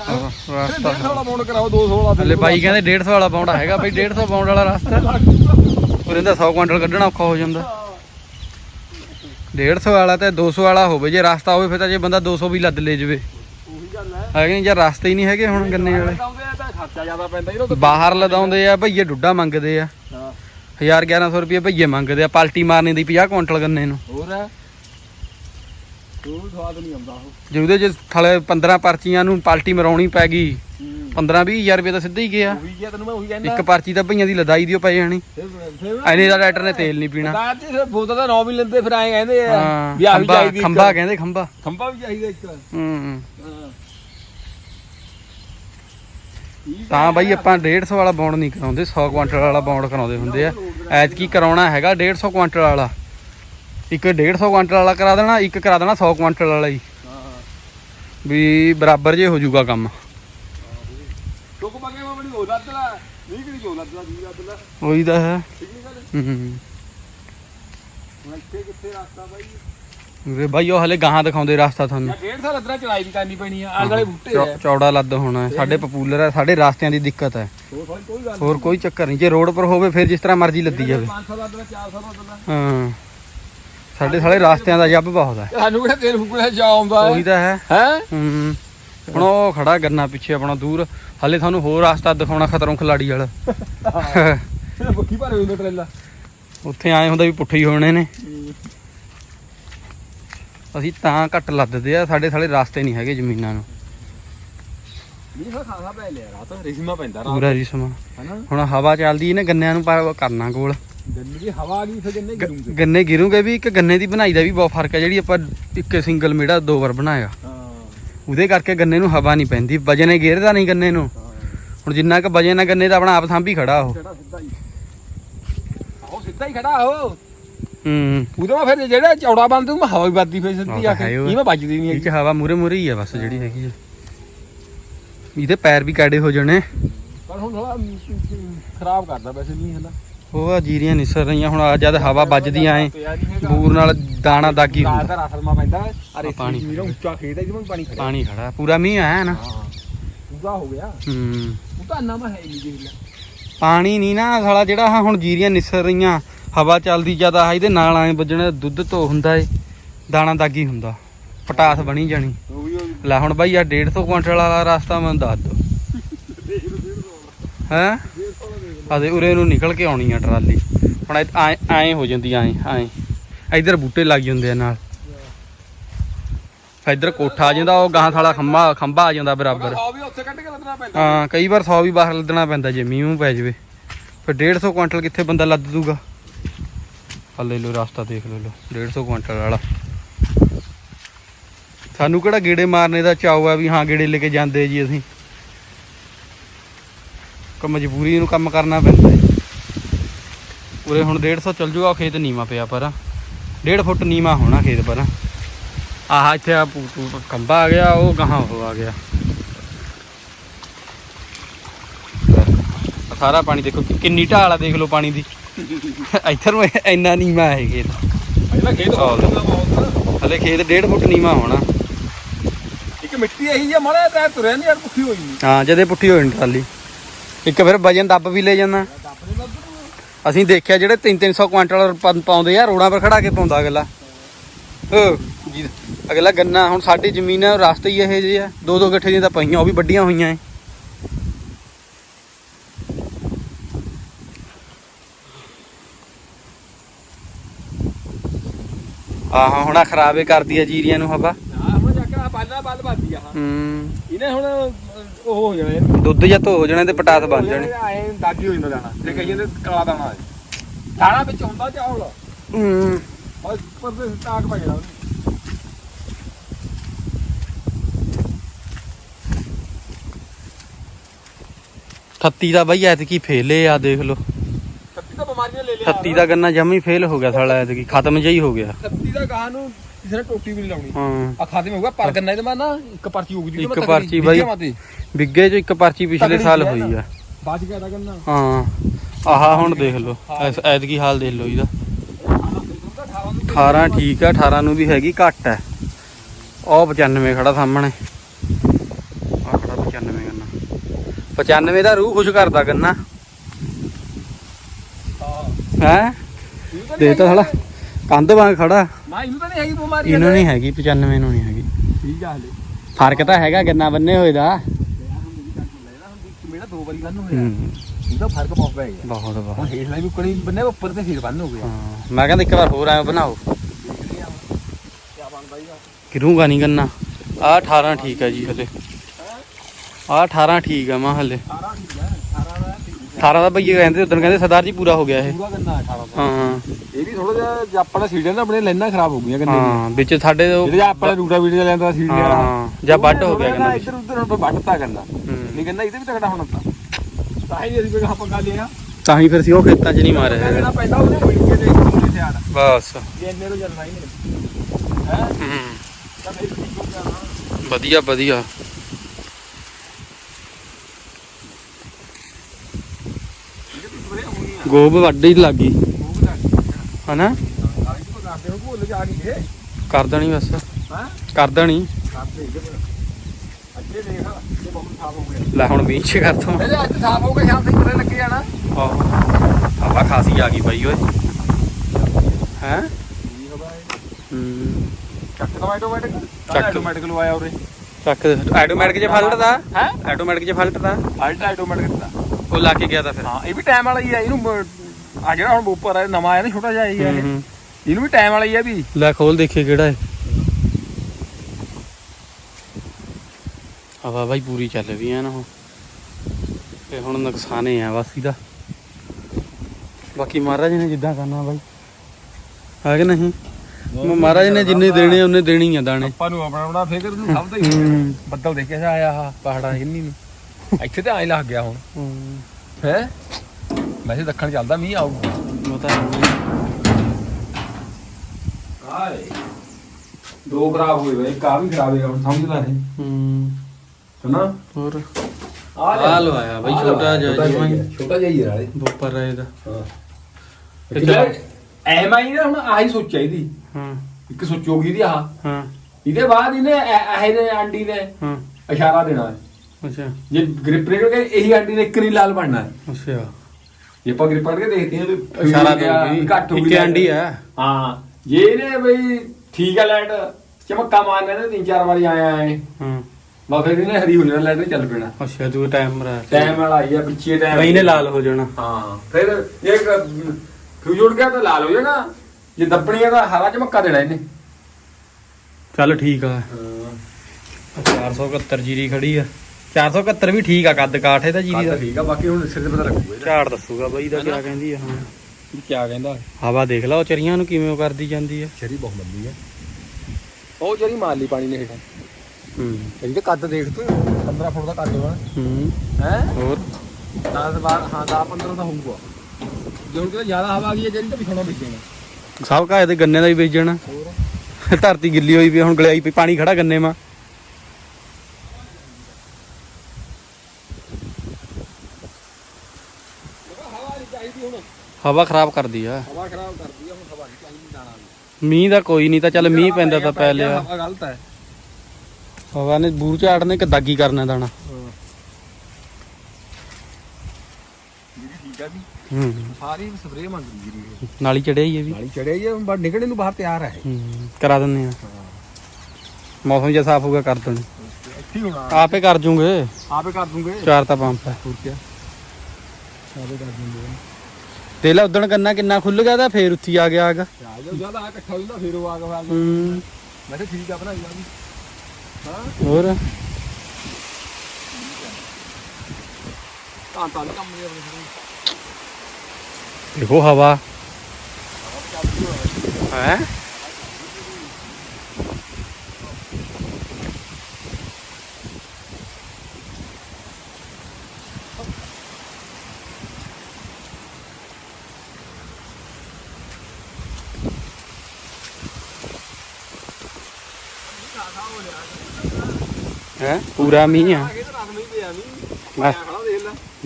ਆਹ, ਰਸਤਾ। ਵਾਲਾ ਮੌਂਡ ਕਰਾਓ 200 ਵਾਲਾ ਹਲੇ ਬਾਈ ਕਹਿੰਦੇ 150 ਵਾਲਾ ਪਾਉਂਦਾ ਹੈਗਾ ਬਈ 150 ਪਾਉਂਡ ਵਾਲਾ ਰਸਤਾ। ਉਰੇ ਦਾ 100 ਕੁਇੰਟਲ ਕੱਢਣਾ ਔਖਾ ਹੋ ਜਾਂਦਾ। 150 ਵਾਲਾ ਤੇ 200 ਵਾਲਾ ਹੋਵੇ ਜੇ ਰਸਤਾ ਹੋਵੇ ਫਿਰ ਤਾਂ ਜੇ ਬੰਦਾ 200 ਵੀ ਲੱਦ ਲੈ ਜਵੇ। ਉਹੀ ਗੱਲ ਹੈ। ਹੈਗੇ ਨਹੀਂ ਜਾਂ ਰਸਤੇ ਹੀ ਨਹੀਂ ਹੈਗੇ ਹੁਣ ਗੰਨੇ ਵਾਲੇ। ਤਾਂ ਬਾਹਰ ਲਦਾਉਂਦੇ ਆ ਭਈਏ ਡੁੱਡਾ ਮੰਗਦੇ ਆ। ਹਾਂ 1000 1100 ਰੁਪਏ ਭਈਏ ਮੰਗਦੇ ਆ ਪਾਲਟੀ ਮਾਰਨੇ ਦੀ 50 ਕੁਇੰਟਲ ਗੰਨੇ ਨੂੰ। ਹੋਰ ਹੈ? ਉਹ ਸਵਾਦ ਨਹੀਂ ਆਉਂਦਾ ਉਹ। ਜੇ ਉਹਦੇ ਚ ਥਲੇ 15 ਪਰਚੀਆਂ ਨੂੰ ਪਾਲਟੀ ਮਰਾਉਣੀ ਪੈ ਗਈ 15 20000 ਰੁਪਏ ਤਾਂ ਸਿੱਧਾ ਹੀ ਗਿਆ। ਉਹੀ ਗਿਆ ਤੈਨੂੰ ਮੈਂ ਉਹੀ ਕਹਿੰਦਾ। ਇੱਕ ਪਰਚੀ ਤਾਂ ਭਈਆਂ ਦੀ ਲਦਾਈ ਦਿਓ ਪੈ ਜਾਣੀ। ਐਨੇ ਦਾ ਟਰੈਕਟਰ ਨੇ ਤੇਲ ਨਹੀਂ ਪੀਣਾ। ਦਾਦ ਜੀ ਬੋਤਲ ਦਾ ਨੌ ਵੀ ਲੈਂਦੇ ਫਿਰ ਐਂ ਕਹਿੰਦੇ ਆ ਹਾਂ ਵੀ ਆ ਵੀ ਖੰਭਾ ਚਾਹੀਦੀ ਇੱਕ। ਖੰਭਾ ਕਹਿੰਦੇ ਖੰਭਾ। ਖੰਭਾ ਵੀ ਚਾਹੀਦਾ ਇੱਕ। ਹੂੰ। ਹਾਂ। ਤਾਂ ਬਾਈ ਆਪਾਂ 150 ਵਾਲਾ ਬੌਂਡ ਨਹੀਂ ਕਰਾਉਂਦੇ 100 ਕੁਇੰਟਲ ਵਾਲਾ ਬੌਂਡ ਕਰਾਉਂਦੇ ਹੁੰਦੇ ਆ। ਐਤਕੀ ਕਰਾਉਣਾ ਹੈਗਾ 150 ਕੁਇੰਟਲ ਵਾਲਾ। ਇੱਕ 150 ਕੁਇੰਟਲ ਵਾਲਾ ਕਰਾ ਦੇਣਾ ਇੱਕ ਕਰਾ ਦੇਣਾ 100 ਕੁਇੰਟਲ ਵਾਲਾ ਹੀ। ਹਾਂ ਵੀ ਬਰਾਬਰ ਜੇ ਹੋ ਜਾਊਗਾ ਕੰਮ। ਟੁੱਕ ਪਕੇ ਹੋ ਨਹੀਂ ਹੋ ਉਹੀ ਤਾਂ ਹੈ। ਗੱਲ ਹੂੰ। ਹੁਣ ਇੱਥੇ ਕਿੱਥੇ ਰਸਤਾ ਬਾਈ? ਉਰੇ ਬਾਈ ਉਹ ਹਲੇ ਗਾਹਾਂ ਦਿਖਾਉਂਦੇ ਰਸਤਾ ਤੁਹਾਨੂੰ। ਡੇਢ ਸਾਲ ਲੱਦਣਾ ਚੜਾਈ ਵੀ ਕਰਨੀ ਪੈਣੀ ਆ। ਆਲੇ ਵਾਲੇ ਬੂਟੇ ਆ। ਚੌ- ਚੌੜਾ ਲੱਦ ਹੋਣਾ। ਹੈ। ਸਾਡੇ ਪਪੂਲਰ ਹੈ ਸਾਡੇ ਰਸਤਿਆਂ ਦੀ ਦਿੱਕਤ ਹੈ ਹੋਰ ਕੋਈ ਗੱਲ ਹੋਰ ਕੋਈ ਚੱਕਰ ਨਹੀਂ ਜੇ ਰੋਡ ਪਰ ਹੋਵੇ ਫਿਰ ਜਿਸ ਤਰ੍ਹਾਂ ਮਰਜ਼ੀ ਲੱਦੀ ਜਾਵੇ। 500 ਲੱਦਣਾ 400 ਲੱਦਣਾ ਹਾਂ। ਸਾਡੇ ਸਾਲੇ ਰਸਤਿਆਂ ਦਾ ਜੱਬ ਬਹੁਤ ਹੈ ਸਾਨੂੰ ਕਿਹੜਾ ਤੇਲ ਫੁਕਣਾ ਜਾ ਆਉਂਦਾ ਉਹੀ ਤਾਂ ਹੈ। ਹੈ? ਹੂੰ। ਹੁਣ ਉਹ ਖੜਾ ਗੰਨਾ ਪਿੱਛੇ ਆਪਣਾ ਦੂਰ। ਹਲੇ ਤੁਹਾਨੂੰ ਹੋਰ ਰਸਤਾ ਦਿਖਾਉਣਾ ਖਤਰੋਂ ਖਿਲਾੜੀ ਵਾਲਾ। ਹੈ। ਬੱਕੀ ਭਰੇ ਹੋਏ ਨੇ ਟਰੇਲਾ। ਉੱਥੇ ਆਏ ਹੁੰਦਾ ਵੀ ਪੁੱਠੇ ਹੀ ਹੋਣੇ ਨੇ। ਅਸੀਂ ਤਾਂ ਘੱਟ ਲੱਦਦੇ ਆ ਸਾਡੇ ਸਾਲੇ ਰਸਤੇ ਨਹੀਂ ਹੈਗੇ ਜ਼ਮੀਨਾਂ ਨੂੰ। ਨਹੀਂ ਫਾ ਖਾਸਾ ਪੈ ਲਿਆ ਰਾਤ ਰਿਸ਼ਮਾ ਪੈਂਦਾ ਰਾਤ। ਪੂਰਾ ਜੀ ਸਮਾਂ ਹਨਾ? ਹੁਣ ਹਵਾ ਚੱਲਦੀ ਨੇ ਗੰਨਿਆਂ ਨੂੰ ਪਾ- ਕਰਨਾ ਗੋਲ ਗੰਨੇ ਦੀ ਹਵਾ ਆ ਗਈ ਫਿਰ ਗੰਨੇ ਗ- ਗਿਰੂਗੇ। ਗੰਨੇ ਗਿਰੂਗੇ ਵੀ ਇੱਕ ਗੰਨੇ ਦੀ ਬਣਾਈ ਦਾ ਵੀ ਬਹੁਤ ਫ਼ਰਕ ਹੈ ਜਿਹੜੀ ਆਪਾਂ ਇੱਕ ਸਿੰਗਲ ਮੇੜਾ ਦੋ ਵਾਰ ਬਣਾਇਆ। ਹਾਂ। ਉਹਦੇ ਕਰਕੇ ਗੰਨੇ ਨੂੰ ਹਵਾ ਨਹੀਂ ਪੈਂਦੀ ਵਜਨੇ ਗੇਰਦਾ ਨਹੀਂ ਗੰਨੇ ਨੂੰ। ਹੁਣ ਜਿੰਨਾ ਕੁ ਵਜਨ ਹੈ ਗੰਨੇ ਦਾ ਆਪਣਾ ਆਪ ਸਾਂਭੀ ਖੜਾ ਉਹ। ਸਿੱਧਾ ਹੀ ਆਹੋ ਸਿੱਧਾ ਹੀ ਖੜਾ ਹੋ ਹੂੰ। ਉਹਦੇ ਮਾ ਫਿਰ ਜਿਹੜਾ ਚੌੜਾ ਬੰਦ ਉਹ ਹਵਾ ਵੀ ਵੱਜਦੀ ਫਿਰ ਸਿੱਧੀ ਆ ਕੇ। ਇਹ ਮੈਂ ਵੱਜਦੀ ਨਹੀਂ ਇਹ ਚ ਹਵਾ ਮੂਰੇ ਮੂਰੇ ਹੀ ਆ ਬਸ ਜਿਹੜੀ ਹੈਗੀ ਹੈ ਇਹਦੇ ਪੈਰ ਵੀ ਕਾੜੇ ਹੋ ਜਾਣੇ। ਪਰ ਹੁਣ ਥੋੜਾ ਖਰਾਬ ਕਰਦਾ ਵੈਸੇ ਨਹੀਂ ਹਲਾ ਉਹ ਆ ਜੀਰੀਆਂ ਨਿਸਰ ਰਹੀਆਂ ਹੁਣ ਆ ਜਦ ਹਵਾ ਵੱਜਦੀ ਆਏ ਬੂਰ ਨਾਲ ਦਾਣਾ ਦਾਗੀ ਹੁੰਦਾ ਦਾ ਰਸਲਮਾ ਪੈਂਦਾ। ਅਰੇ ਪਾਣੀ ਮੇਰਾ ਉੱਚਾ ਖੇਤ ਹੈ ਜਿਹਨੂੰ ਪਾਣੀ ਖੜਾ। ਪਾਣੀ ਖੜਾ। ਪੂਰਾ ਮੀਂਹ ਆਇਆ ਨਾ। ਪੂਰਾ ਹੋ ਗਿਆ। ਹੂੰ। ਉਹ ਤਾਂ ਨਾ ਮੈਂ ਹੈ ਨਹੀਂ ਲੈ ਪਾਣੀ ਨਹੀਂ ਨਾ ਸਾਲਾ ਜਿਹੜਾ ਹੁਣ ਜੀਰੀਆਂ ਨਿਸਰ ਰਹੀਆਂ ਹਵਾ ਚੱਲਦੀ ਜ਼ਿਆਦਾ ਆ ਇਹਦੇ ਨਾਲ ਆਏ ਵੱਜਣਾ ਦੁੱਧ ਧੋ ਹੁੰਦਾ ਏ ਦਾਣਾ ਦਾਗੀ ਹੁੰਦਾ ਪਟਾਸ ਬਣੀ ਜਾਣੀ। ਲੈ ਹੁਣ ਬਾਈ ਆ 150 ਕੁਇੰਟਲ ਵਾਲਾ ਰਸਤਾ ਮੈਨੂੰ ਦੱਸ ਦੋ ਹੈ? ਆਦੇ ਉਰੇ ਨੂੰ ਨਿਕਲ ਕੇ ਆਉਣੀ ਆ ਟਰਾਲੀ। ਹੁਣ ਐ ਐ ਹੋ ਜਾਂਦੀ ਐ ਐ। ਇਧਰ ਬੂਟੇ ਲੱਗ ਜਾਂਦੇ ਆ ਨਾਲ। ਇਧਰ ਕੋਠਾ ਆ ਜਾਂਦਾ ਉਹ ਗਾਂ ਸਾਲਾ ਖੰਭਾ ਖੰਭਾ ਆ ਜਾਂਦਾ ਬਰਾਬਰ। ਹਾਂ ਕਈ ਵਾਰ 100 ਵੀ ਬਾਹਰ ਲੱਦਣਾ ਪੈਂਦਾ ਜੇ ਮੀਂਹ ਮੂੰਹ ਪੈ ਜਾਵੇ। ਫਿਰ 150 ਕੁਇੰਟਲ ਕਿੱਥੇ ਬੰਦਾ ਲੱਦ ਦੂਗਾ? ਆ ਲੈ ਲਓ, ਰਸਤਾ ਦੇਖ ਲਓ ਲਓ 150 ਕੁਇੰਟਲ ਵਾਲਾ। ਸਾਨੂੰ ਕਿਹੜਾ ਗੇੜੇ ਮਾਰਨੇ ਦਾ ਚਾਅ ਆ ਵੀ ਹਾਂ, ਗੇੜੇ ਲੈ ਕੇ ਜਾਂਦੇ ਜੀ ਅਸੀਂ। ਕਿ ਮਜਬੂਰੀ ਨੂੰ ਕੰਮ ਕਰਨਾ ਪੈਂਦਾ ਹੈ ਉਰੇ ਹੁਣ 150 ਚੱਲ ਜੂਗਾ, ਖੇਤ ਨੀਵਾ ਪਿਆ ਪਰ। 1.5 ਫੁੱਟ ਨੀਵਾ ਹੋਣਾ ਖੇਤ ਪਰ। ਆਹ ਇੱਥੇ ਆ ਪੂ- ਆ ਗਿਆ, ਉਹ ਗਾਹਾਂ ਉਹ ਆ ਗਿਆ। ਸਾਰਾ ਪਾਣੀ ਦੇਖੋ ਕਿੰਨੀ ਢਾਲ ਆ ਦੇਖ ਲਓ ਪਾਣੀ ਦੀ। ਇੱਧਰ ਨੂੰ ਇਹ- ਇੰਨਾ ਨੀਵਾ ਹੈ ਖੇਤ। ਪਹਿਲਾਂ ਖੇਤ ਹੋ ਆਹ। ਜਾਂਦਾ ਬਹੁਤ ਹਲੇ ਖੇਤ 1.5 ਫੁੱਟ ਨੀਵਾ ਹੋਣਾ। ਇੱਕ ਮਿੱਟੀ ਇਹੀ ਆ ਮਾੜਾ ਤਾਂ ਤੁਰਿਆ ਨਹੀਂ ਯਾਰ ਭੁੱਖੀ ਹੋਈ ਨਹੀਂ ਹਾਂ ਜਦੇ ਪੁੱਠੀ ਹੋਈ ਨੀ ਟਰਾਲੀ। ਇੱਕ ਫਿਰ ਵਜਨ ਦੱਬ ਵੀ ਲੈ ਜਾਂਦਾ। ਅਸੀਂ ਦੇਖਿਆ ਜਿਹੜੇ 3-300 ਕੁਆਂਟਲ ਪਾ- ਪਾਉਂਦੇ ਆ ਰੋੜਾਂ 'ਪਰ ਖੜਾ ਕੇ ਪਾਉਂਦਾ ਅਗਲਾ। ਓ ਜੀ ਅਗਲਾ ਗੰਨਾ ਹੁਣ ਸਾਡੀ ਜ਼ਮੀਨ ਹੈ ਰਸਤੇ ਹੀ ਇਹ ਜਿਹੇ ਆ। ਦੋ ਦੋ ਗੱਠੇ ਦੀਆਂ ਤਾਂ ਪਈਆਂ ਉਹ ਵੀ ਵੱਡੀਆਂ ਹੋਈਆਂ ਐ। ਆਹ ਹੁਣ ਖਰਾਬੇ ਕਰਦੀ ਆ ਜੀਰੀਆਂ ਨੂੰ ਹਵਾ। ਹੁਣ ਜਾ ਕੇ ਪਾਲਣਾ ਬਾਲ ਬਾਦੀ ਆ ਹੂੰ। ਇਹਨੇ ਹੁਣ ਉਹ ਹੋ ਜਾਣਾ ਇਹਨੂੰ। ਦੁੱਧ ਜਾਂ ਧੋ ਹੋ ਜਾਣੇ ਤੇ ਪਟਾਸ ਬਣ ਜਾਣੇ। ਐਂ ਦਾਗੀ ਹੋ ਜਾਂਦਾ ਦਾਣਾ ਤੇ ਕਈਆਂ ਦੇ ਕਾਲਾ ਦਾਣਾ ਆ ਦਾਣਾ ਵਿੱਚ ਹੁੰਦਾ ਹੂੰ। ਪੈ ਜਾਣਾ। ਉਹਨੂੰ। ਦਾ ਬਈ ਐਤਕੀ ਫੇਲੇ ਆ ਦੇਖ ਲਓ। ਲੈ ਲਿਆ। ਥੱਤੀ ਦਾ ਗੰਨਾ ਜੰਮ ਹੀ ਫੇਲ ਹੋ ਗਿਆ ਸਾਲਾ ਐਤਕੀ ਖਤਮ ਜਿਹਾ ਹੀ ਹੋ ਗਿਆ। ਛੱਤੀ ਦਾ ਗਾਹ ਨੂੰ ਕਿਸੇ ਨੇ ਟੋਟੀ ਵੀ ਨਹੀਂ ਲਾਉਣੀ। ਹਾਂ। ਆ ਖਾਤੇ ਹੋਊਗਾ ਪਰ ਗੰਨਾ ਇਹਦੇ ਮੈਂ ਨਾ ਇੱਕ ਪਰਚੀ ਹੋਊਗੀ ਜਿਹਦੇ ਇੱਕ ਪਰਚੀ ਬਾਈ। ਵਿੱਗੇ 'ਚ ਇੱਕ ਪਰਚੀ ਪਿਛਲੇ ਸਾਲ ਹੋਈ। ਆ। ਬਚ ਗਿਆ ਤਾਂ ਗੰਨਾ? ਹਾਂ। ਆਹਾ ਹੁਣ ਦੇਖ ਲਓ ਐਤਕੀ ਹਾਲ ਦੇਖ ਲਓ ਇਹਦਾ। 18 ਠੀਕ ਆ 18 ਨੂੰ ਵੀ ਹੈਗੀ ਘੱਟ ਹੈ ਉਹ 95 ਖੜਾ ਸਾਹਮਣੇ। ਆ ਖੜਾ 95 ਗੰਨਾ। 95 ਦਾ ਰੂਹ ਖੁਸ਼ ਕਰਦਾ ਗੰਨਾ। ਹੈ? ਦੇ ਤਾਂ ਸਾਲਾ ਕੰਧ ਵਾਂਗ ਖੜਾ। ਨਾ ਇਹਨੂੰ ਤਾਂ ਨਹੀਂ ਹੈਗੀ ਬਿਮਾਰੀ ਇਹਨੂੰ ਨਹੀਂ ਹੈਗੀ 95 ਨੂੰ ਨਹੀਂ ਹੈਗੀ। ਠੀਕ ਆ ਹਲੇ। ਫ਼ਰਕ ਤਾਂ ਹੈਗਾ ਗੰਨਾ ਬੰਨੇ ਹੋਏ ਦਾ। ਮੇਰਾ ਦੋ ਵਾਰੀ ਬੰਨ ਹੋਇਆ। ਹੂੰ, ਇਹਦਾ ਫ਼ਰਕ ਬਹੁਤ ਪੈ ਗਿਆ। ਬਹੁਤ ਹੁਣ ਬਹੁਤ ਹੇਠਲਾ ਵੀ ਉੱਕਣੀ ਬੰਨੇ ਉੱਪਰ ਤੇ ਫੇਰ ਬੰਨ ਹੋ ਗਿਆ। ਹਾਂ। ਮੈਂ ਕਹਿੰਦਾ ਇੱਕ ਵਾਰ ਹੋਰ ਐ ਬਣਾਓ। ਦੇਖਦੇ ਆ ਕੀ ਬਣਦਾ ਇਹਦਾ ਗਿਰੂਗਾ ਨਹੀਂ ਗੰਨਾ। ਆ 18 ਠੀਕ ਹੈ ਜੀ ਹਲੇ। ਆ 18 ਠੀਕ ਆ ਮਾ ਹਲੇ। ਠੀਕ 18 ਦਾ ਭਈਏ ਕਹਿੰਦੇ ਉਦੋਂ ਕਹਿੰਦੇ ਸਰਦਾਰ ਜੀ ਪੂਰਾ ਹੋ ਗਿਆ ਇਹ। ਪੂਰਾ ਗੰਨਾ 18 ਦਾ। ਹਾਂ ਇਹ ਵੀ ਥੋੜਾ ਜਿਹਾ ਜੇ ਆਪਣਾ ਸੀਡਨ ਨਾ ਆਪਣੇ ਲੈਣਾ ਖਰਾਬ ਹੋ ਗਈਆਂ ਗੰਨੇ ਦੀਆਂ ਹਾਂ ਵਿੱਚ ਸਾਡੇ ਉਹ ਜਿਹੜੇ ਰੂਟਾ ਵੀਡੀਓ ਲੈਂਦਾ ਸੀਡ ਵਾਲਾ। ਹਾਂ ਜਾਂ ਵੱਡ ਹੋ ਗਿਆ ਗੰਨਾ ਇੱਧਰ ਉੱਧਰ ਹੁਣ ਵੱਢਤਾ ਗੰਨਾ ਹੂੰ। ਨਹੀਂ ਗੰਨਾ ਇਹਦੇ ਵੀ ਤਕੜਾ ਹੋਣਾ ਤਾਂ ਤਾਂ ਹੀ ਅਸੀਂ ਵੀ ਪੰਗਾ ਲਿਆ ਤਾਂ ਹੀ ਫਿਰ ਸੀ ਉਹ ਖੇਤਾਂ 'ਚ ਨਹੀਂ ਪਹਿਲਾਂ ਉਹਨੇ ਕੇ ਕੇ ਸਿਆੜ ਬਸ। ਇੰਨੇ ਨੂੰ ਚੱਲਣਾ ਹੀ ਨਹੀਂ ਹੈ? ਤਾਂ ਵਧੀਆ ਵਧੀਆ ਇਹਦੇ ਵਿੱਚ ਬੜੇ ਹੋਣੀ ਆ ਗੋਬ ਵੱਡੀ ਲੱਗ। ਗਈ ਹਨਾ? ਤੋਂ ਜਾ ਕਰ ਦੇਣੀ ਬਸ। ਕਰ ਦੇਣੀ। ਪਰ ਲੈ ਹੁਣ ਬੀਚ ਕਰ ਦੋ ਇਹਦੇ ਅੱਜ ਸਾਫ਼ ਹੋ ਗਿਆ ਸ਼ਾਮ ਤੱਕ ਪਤਾ ਲੱਗੇ ਜਾਣਾ। ਆਹੋ। ਹਵਾ ਖਾਸੀ ਆ ਗਈ ਬਾਈ ਓਏ। ਹੈ? ਚੱਕ ਤਾਂ ਆਟੋਮੈਟਿਕ। ਚੱਕ। ਆਟੋਮੈਟਿਕ ਲਵਾਇਆ ਉਰੇ। ਚੱਕ। ਆਟੋਮੈਟਿਕ 'ਚ ਫਲਟ ਦਾ। ਹੈ? ਆਟੋਮੈਟਿਕ 'ਚ ਫਲਟ ਦਾ। ਅਲਟਰਾ ਆਟੋਮੈਟਿਕ ਦਾ। ਉਹ ਲਾ ਕੇ ਗਿਆ ਤਾਂ ਫਿਰ। ਹਾਂ ਇਹ ਵੀ ਟਾਈਮ ਵਾਲਾ ਹੀ ਆ ਇਹਨੂੰ ਆ ਜਿਹੜਾ ਹੁਣ ਉੱਪਰ ਆ ਨਵਾਂ ਆਇਆ ਨਾ ਛੋਟਾ ਜਿਹਾ ਹੀ ਆ। ਇਹ ਹੂੰ, ਇਹਨੂੰ ਵੀ ਟਾਈਮ ਵਾਲਾ ਹੀ ਆ ਵੀ। ਲੈ ਖੋਲ ਦੇਖੇ ਕਿਹੜਾ ਹੈ। ਹਵਾ ਬਾਈ ਪੂਰੀ ਚੱਲ ਵੀ ਆ ਨਾ ਹੁਣ। ਤੇ ਹੁਣ ਨੁਕਸਾਨੇ ਆ ਬਸ ਇਹਦਾ। ਬਾਕੀ ਮਹਾਰਾਜ ਨੇ ਜਿੱਦਾਂ ਕਰਨਾ ਬਾਈ। ਹੈ ਕਿ ਨਹੀਂ? ਮ- ਮਹਾਰਾਜ ਨੇ ਜਿੰਨੇ ਦੇਣੇ ਉਹਨੇ ਦੇਣੀ ਆ ਦਾਣੇ। ਆਪਾਂ ਨੂੰ ਆਪਣਾ ਆਪਣਾ ਫਿਕਰ ਨੂੰ ਸਭ ਦਾ ਹੀ ਹੂੰ। ਬੱਦਲ ਦੇਖ ਕੇ ਆਇਆ ਆ ਪਹਾੜਾਂ ਕਿੰਨੀ ਨੂੰ। ਇੱਥੇ ਤਾਂ ਐ ਲੱਗ ਗਿਆ ਹੁਣ। ਹੂੰ। ਹੈ? ਵੈਸੇ ਦੱਖਣ ਚੱਲਦਾ ਮੀਂਹ ਆਊਗਾ। ਉਹ ਤਾਂ। ਹਾਏ ਦੋ ਖਰਾਬ ਹੋਏ ਵੇ ਕਾ ਵੀ ਖਰਾਬ ਹੈ ਹੁਣ ਸਮਝਦਾ ਨਹੀਂ ਹੂੰ। ਸੁਣਾ ਹੋਰ? ਆ ਆਹ ਲਵਾਇਆ ਬਈ, ਛੋਟਾ ਜਿਹਾ ਜਿਹਾ ਹੀ। ਛੋਟਾ ਜਿਹਾ ਹੀ ਨਾਲੇ ਬੋਪਰ ਰਹੇ ਦਾ ਹਾਂ। ਕਿੱਦਾਂ? ਐਮਆਈ ਨੇ ਹੁਣ ਆਹੀ ਸੋਚਿਆ ਇਹਦੀ। ਹਾਂ। ਇੱਕ ਸੋਚੋਗੀ ਦੀ ਆਹ। ਹਾਂ। ਇਹਦੇ ਬਾਅਦ ਇਹਨੇ ਇਹ ਨੇ ਆਂਟੀ ਨੇ ਹਾਂ। ਇਸ਼ਾਰਾ ਦੇਣਾ। ਹੈ ਅੱਛਾ। ਜੇ ਗ੍ਰਿਪ ਨਿਕਲ ਕੇ ਇਹੀ ਆਂਟੀ ਨੇ ਇੱਕ ਨਹੀਂ ਲਾਲ ਬਣਨਾ। ਅੱਛਾ। ਜੇ ਆਪਾਂ ਗ੍ਰਿਪ ਪੜ ਕੇ ਦੇਖਦੇ ਹਾਂ ਤੇ ਇਸ਼ਾਰਾ ਗਿਆ, ਦਊਗੀ। ਘੱਟ ਹੋ ਇੱਕ ਗਈ ਆਂਡੀ ਆ। ਹਾਂ ਜੇ ਇਹਨੇ ਬਈ ਠੀਕ ਆ ਲਾਈਟ ਚਮਕਾ ਮਾਰਨਾ ਨੇ ਤਿੰਨ ਚਾਰ ਵਾਰੀ ਆਇਆ ਹੈ ਹਾਂ। ਬਾ ਫਿਰ ਇਹਨੇ ਹਰੀ ਹੋ ਜਾਣਾ ਲਾਈਟ ਨੇ ਚੱਲ ਪੈਣਾ। ਅੱਛਾ ਤੂੰ ਟਾਈਮ ਰਾ ਟਾਈਮ ਵਾਲਾ ਆਈ ਆ ਪਿੱਛੇ ਟਾਈਮ ਬਈ ਨੇ ਲਾਲ ਹੋ ਜਾਣਾ। ਹਾਂ ਫਿਰ ਇਹ ਫਿਊਜ਼ ਉੱਡ ਗਿਆ ਤਾਂ ਲਾਲ ਹੋ ਜਾਣਾ। ਜੇ ਦੱਬਣੀ ਆ ਤਾਂ ਹਰਾ ਚਮਕਾ ਦੇਣਾ ਇਹਨੇ। ਚੱਲ ਠੀਕ ਆ। 471 ਜੀਰੀ ਖੜੀ ਆ। 471 ਵੀ ਠੀਕ ਆ ਕੱਦ ਕਾਠ ਇਹਦਾ ਜੀਰੀ ਦਾ। ਠੀਕ ਆ ਬਾਕੀ ਹੁਣ ਸਿਰ ਤੇ ਪਤਾ ਲੱਗੂਗਾ ਇਹਦਾ। ਝਾੜ ਦੱਸੂਗਾ ਬਈ ਦਾ ਕਿਆ ਕਹਿੰਦੀ ਆ ਹਾਂ ਕੀ ਕਹਿੰਦਾ? ਹਵਾ ਦੇਖ ਲਾ ਉਹ ਚਰੀਆਂ ਨੂੰ ਕਿਵੇਂ ਉਹ ਕਰਦੀ ਜਾਂਦੀ ਆ। ਚਰੀ ਬਹੁਤ ਲੰਬੀ ਹੈ ਉਹ ਜਿਹੜੀ ਮਾਰ ਲਈ ਪਾਣੀ ਨੇ ਹੇਠਾਂ। ਹੂੰ। ਇਹਦੀ ਕੱਦ ਦੇਖ ਤੂੰ 15 ਫੁੱਟ ਦਾ ਕੱਦ ਹੋਣਾ ਹੂੰ। ਹੈ? ਹੋਰ? 10 12 ਹਾਂ 10 15 ਦਾ ਹੋਊਗਾ। ਜੇ ਹੁਣ ਕਿਤੇ ਜ਼ਿਆਦਾ ਹਵਾ ਆ ਗਈ ਹੈ ਜਿਹੜੀ ਤਾਂ ਵਿਛਾਉਣਾ ਵਿਛਣਾ ਸਭ ਘਾਏ ਤੇ ਗੰਨੇ ਦਾ ਵੀ ਵੇਚ ਜਾਣਾ ਹੋਰ? ਧਰਤੀ ਗਿੱਲੀ ਹੋਈ ਪਈ ਆ, ਹੁਣ ਗਲਿਆਈ ਪਈ ਪਾਣੀ ਖੜਾ ਗੰਨੇ ਮਾ ਹਵਾ ਨਹੀਂ ਚਾਹੀਦੀ ਹੁਣ ਹਵਾ ਖਰਾਬ ਕਰਦੀ ਆ। ਹਵਾ ਖਰਾਬ ਕਰਦੀ ਹੈ ਹੁਣ ਹਵਾ ਨਹੀਂ ਚਾਹੀਦੀ ਦਾਣਾ ਮੀਂਹ ਦਾ ਕੋਈ ਨਹੀਂ ਤਾਂ ਚੱਲ ਮੀਂਹ ਪੈਂਦਾ ਤਾਂ ਪੈ ਲਿਆ। ਹਵਾ ਗਲਤ ਹੈ ਹਵਾ ਨੇ ਬੂਰ ਝਾੜ ਨੇ ਕਿ ਦਾਗੀ ਕਰਨਾ ਦਾਣਾ। ਜਿਹੜੀ ਠੀਕ ਆ ਵੀ ਹੂੰ। ਸਾਰੀ ਸਪਰੇਅ ਮੰਗਦੀ ਜੀ ਨਾਲੀ ਚੜਿਆ ਹੀ ਇਹ ਵੀ ਨਾਲੀ ਚੜਿਆ ਹੀ ਆ, ਬਸ ਨਿਕਲਣੇ ਨੂੰ ਬਾਹਰ ਤਿਆਰ ਹੈ ਹੂੰ ਕਰਾ ਦਿੰਨੇ ਆ। ਮੌਸਮ ਜੇ ਸਾਫ਼ ਹੋਊਗਾ ਕਰ ਦੇਣੀ। ਇੱਥੇ ਹੀ ਹੋਣਾ। ਆਪੇ ਕਰ ਜੂਗੇ। ਆਪੇ ਕਰ ਦੂੰਗੇ ਚਾਰ ਤਾਂ ਪੰਪ ਹੈ ਹੋਰ ਕੀ ਆਪੇ ਕਰ ਦੂੰਗੇ ਤੇ ਲੈ ਉਦਣ ਗੰਨਾ ਕਿੰਨਾ ਖੁੱਲ ਗਿਆ ਤਾਂ ਫੇਰ ਉੱਥੀ ਆ ਗਿਆ ਆਗਾ। ਆ ਜਾ ਜ਼ਿਆਦਾ ਆ ਇਕੱਠਾ ਹੋ ਜਾਂਦਾ ਫਿਰ ਉਹ ਆ ਗਿਆ ਹੂੰ। ਮੈਂ ਕਿਹਾ ਠੀਕ ਆ ਬਣਾਈ ਜਾ ਵੀ ਹਾਂ। ਹੋਰ? ਤਾਂ ਤਾਂ ਕੰਮ ਨਹੀਂ ਆਪਣੇ ਸਾਰੇ ਦੇਖੋ ਹਵਾ। ਹੈ ਹੈ ਪੂਰਾ ਮੀਂਹ ਆ। ਖੜਾ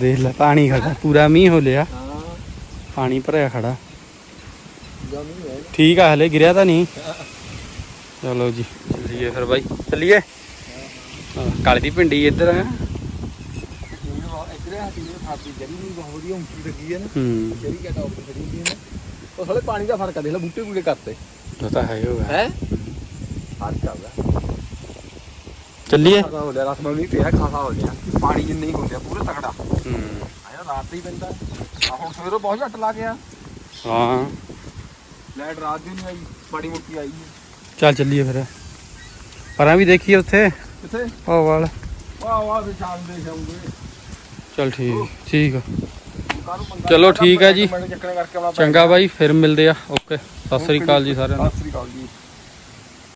ਦੇਖ ਲੈ। ਪਾਣੀ ਖੜਾ ਪੂਰਾ ਮੀਂਹ ਹੋ ਲਿਆ। ਪਾਣੀ ਭਰਿਆ ਖੜਾ। ਠੀਕ ਆ ਹਲੇ ਗਿਰਿਆ ਤਾਂ ਨਹੀਂ। ਚਲੋ ਜੀ। ਚੱਲੀਏ ਫਿਰ ਬਾਈ। ਚੱਲੀਏ। ਕਾਲੀ ਦੀ ਪਿੰਡੀ ਇੱਧਰ ਨਾ ਉਹ ਸਾਲੇ ਪਾਣੀ ਦਾ ਫ਼ਰਕ ਆ ਦੇਖ ਲੈ ਬੂਟੇ ਬੂਟੇ ਕਰਤੇ ਉਹ ਤਾਂ ਹੈ ਹੋਗਾ ਹੈ? ਫ਼ਰਕ ਆ ਗਿਆ ਚੱਲੀਏ ਖਾਸਾ ਹੋ ਗਿਆ ਰਸ ਨਹੀਂ ਪਿਆ ਖਾਸਾ ਹੋ ਗਿਆ ਪਾਣੀ ਜਿੰਨਾ ਹੀ ਹੋ ਗਿਆ ਪੂਰਾ ਤਕੜਾ ਹੂੰ ਆਇਆ ਰਾਤ ਤੇ ਹੀ ਪੈਂਦਾ ਆ ਹੁਣ ਸਵੇਰੋਂ ਬਹੁਤ ਝੱਟ ਲਾ ਗਿਆ ਹਾਂ ਲਾਈਟ ਰਾਤ ਦੀ ਨਹੀਂ ਆਈ ਮਾੜੀ ਮੋਟੀ ਆਈ ਹੈ ਚੱਲ ਚੱਲੀਏ ਫਿਰ ਪਰਾਂ ਵੀ ਦੇਖੀਏ ਉੱਥੇ ਕਿੱਥੇ ਉਹ ਵਾਲ ਵਾਹ ਵਾਹ ਫਿਰ ਸ਼ਾਮ ਦੇ ਜਾਉਂਗੇ ਚੱਲ ਠੀਕ ਠੀਕ ਆ। ਕਾਹਨੂੰ ਪੰਗਾ ਚਲੋ ਠੀਕ ਹੈ ਜੀ। ਮੈਨੂੰ ਚੱਕਣੇ ਕਰਕੇ ਆਉਣਾ ਪੈਣਾ। ਚੰਗਾ ਬਾਈ ਫਿਰ ਮਿਲਦੇ ਆ ਓਕੇ ਸਤਿ ਸ੍ਰੀ ਅਕਾਲ ਜੀ ਸਾਰਿਆਂ ਨੂੰ ਸਤਿ ਸ੍ਰੀ ਅਕਾਲ ਜੀ